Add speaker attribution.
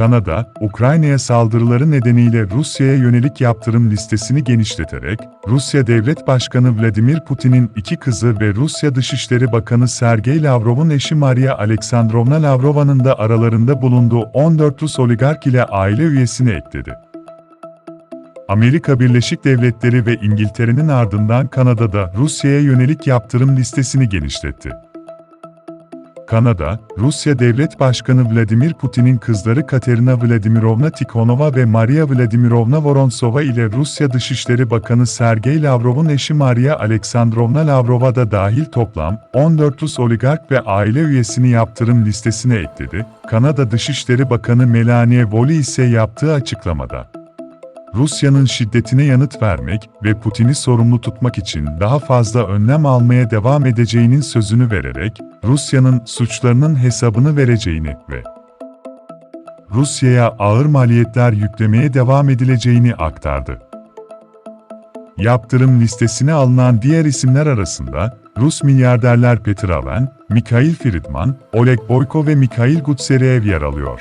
Speaker 1: Kanada, Ukrayna'ya saldırıları nedeniyle Rusya'ya yönelik yaptırım listesini genişleterek, Rusya Devlet Başkanı Vladimir Putin'in iki kızı ve Rusya Dışişleri Bakanı Sergey Lavrov'un eşi Maria Alexandrovna Lavrova'nın da aralarında bulunduğu 14 Rus oligark ile aile üyesini ekledi. Amerika Birleşik Devletleri ve İngiltere'nin ardından Kanada'da Rusya'ya yönelik yaptırım listesini genişletti. Kanada, Rusya Devlet Başkanı Vladimir Putin'in kızları Katerina Vladimirovna Tikhonova ve Maria Vladimirovna Vorontsova ile Rusya Dışişleri Bakanı Sergey Lavrov'un eşi Maria Alexandrovna Lavrova da dahil toplam 14 Rus oligark ve aile üyesini yaptırım listesine ekledi. Kanada Dışişleri Bakanı Melanie Voli ise yaptığı açıklamada Rusya'nın şiddetine yanıt vermek ve Putin'i sorumlu tutmak için daha fazla önlem almaya devam edeceğinin sözünü vererek, Rusya'nın suçlarının hesabını vereceğini ve Rusya'ya ağır maliyetler yüklemeye devam edileceğini aktardı. Yaptırım listesine alınan diğer isimler arasında, Rus milyarderler Petr Aven, Mikhail Friedman, Oleg Boyko ve Mikhail Gutseriev yer alıyor.